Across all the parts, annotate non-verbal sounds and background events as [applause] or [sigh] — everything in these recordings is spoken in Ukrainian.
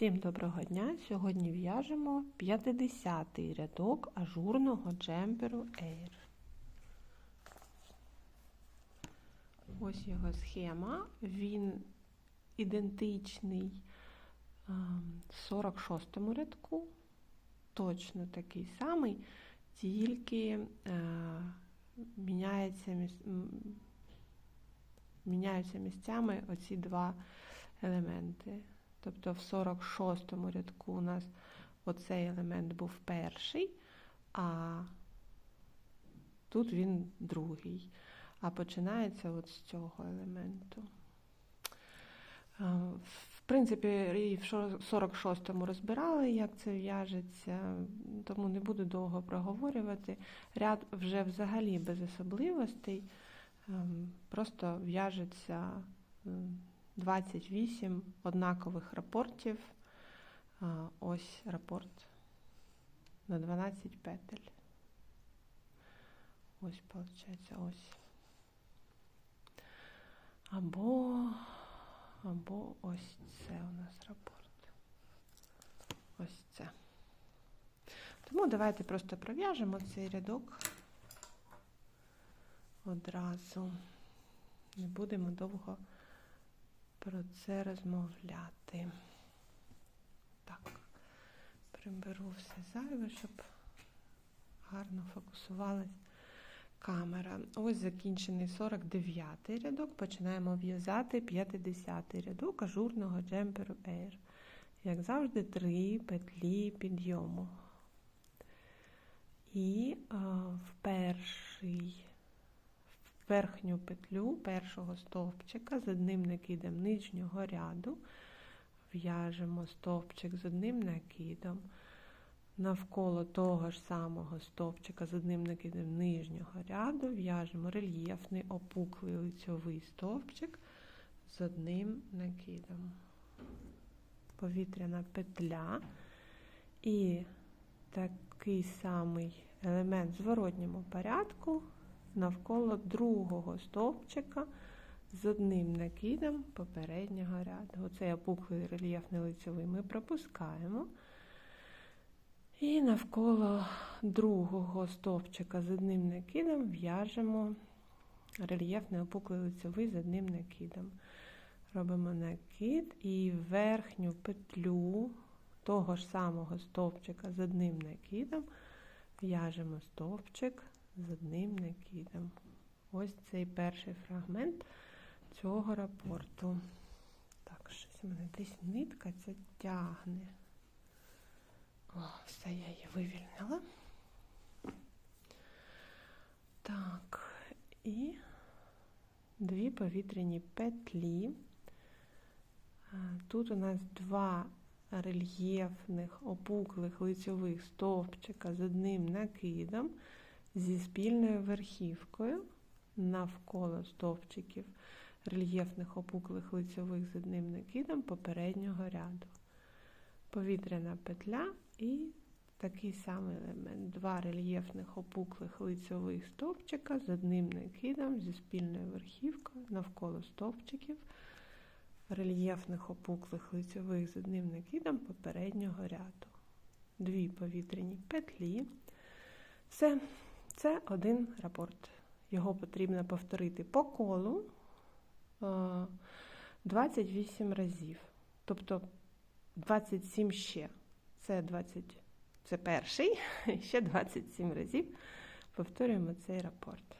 Всім доброго дня! Сьогодні в'яжемо 50-й рядок ажурного джемперу Air. Ось його схема. Він ідентичний 46-му рядку, точно такий самий, тільки е, міняється, міняються місцями оці два елементи. Тобто в 46-му рядку у нас оцей елемент був перший, а тут він другий. А починається от з цього елементу. В принципі, і в 46-му розбирали, як це в'яжеться, тому не буду довго проговорювати. Ряд вже взагалі без особливостей, ем, просто в'яжеться 28 однакових рапортів. Ось рапорт на 12 петель. Ось, виходить, ось. Або, або ось це у нас рапорт. Ось це. Тому давайте просто пров'яжемо цей рядок одразу. Не будемо довго про це розмовляти. Так, приберу все зайве, щоб гарно фокусувалась камера. Ось закінчений 49-й рядок. Починаємо в'язати 50-й рядок ажурного джемперу Air. Як завжди, три петлі підйому. І а, в перший верхню петлю першого стовпчика з одним накидом нижнього ряду, в'яжемо стовпчик з одним накидом. Навколо того ж самого стовпчика з одним накидом нижнього ряду в'яжемо рельєфний опуклий лицьовий стовпчик з одним накидом. Повітряна петля і такий самий елемент в зворотньому порядку навколо другого стовпчика з одним накидом попереднього ряду. Оцей опуклий рельєфний лицевий ми пропускаємо. І навколо другого стовпчика з одним накидом в'яжемо рельєфний опуклий лицевий з одним накидом. Робимо накид і верхню петлю того ж самого стовпчика з одним накидом в'яжемо стовпчик з одним накидом. Ось цей перший фрагмент цього рапорту. Так, щось у мене десь нитка ця тягне. О, все, я її вивільнила. Так, і дві повітряні петлі. Тут у нас два рельєфних опуклих лицьових стовпчика з одним накидом зі спільною верхівкою навколо стовпчиків рельєфних опуклих лицьових з одним накидом попереднього ряду. Повітряна петля і такий самий елемент. Два рельєфних опуклих лицьових стовпчика з одним накидом зі спільною верхівкою навколо стовпчиків рельєфних опуклих лицьових з одним накидом попереднього ряду. Дві повітряні петлі. Все. Це один рапорт. Його потрібно повторити по колу 28 е, разів. Тобто 27 ще. Це 20, це перший, [laughs] ще 27 разів. Повторюємо цей рапорт.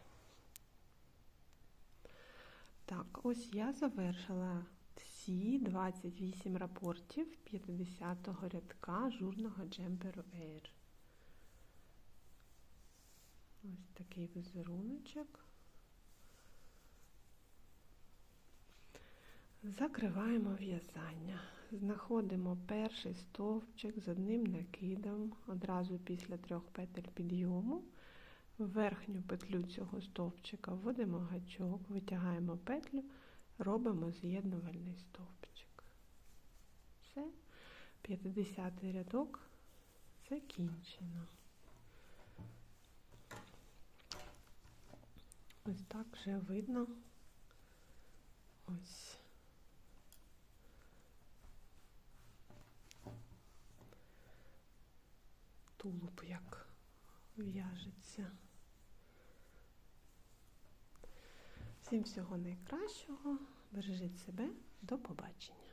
Так, ось я завершила всі 28 рапортів 50-го рядка журного джемперу Air. Ось такий візеруночок. Закриваємо в'язання. Знаходимо перший стовпчик з одним накидом, одразу після трьох петель підйому. В верхню петлю цього стовпчика вводимо гачок, витягаємо петлю, робимо з'єднувальний стовпчик. Все, 50 рядок закінчено. Ось так вже видно. Ось. Тулуб як в'яжеться. Всім всього найкращого. Бережіть себе, до побачення.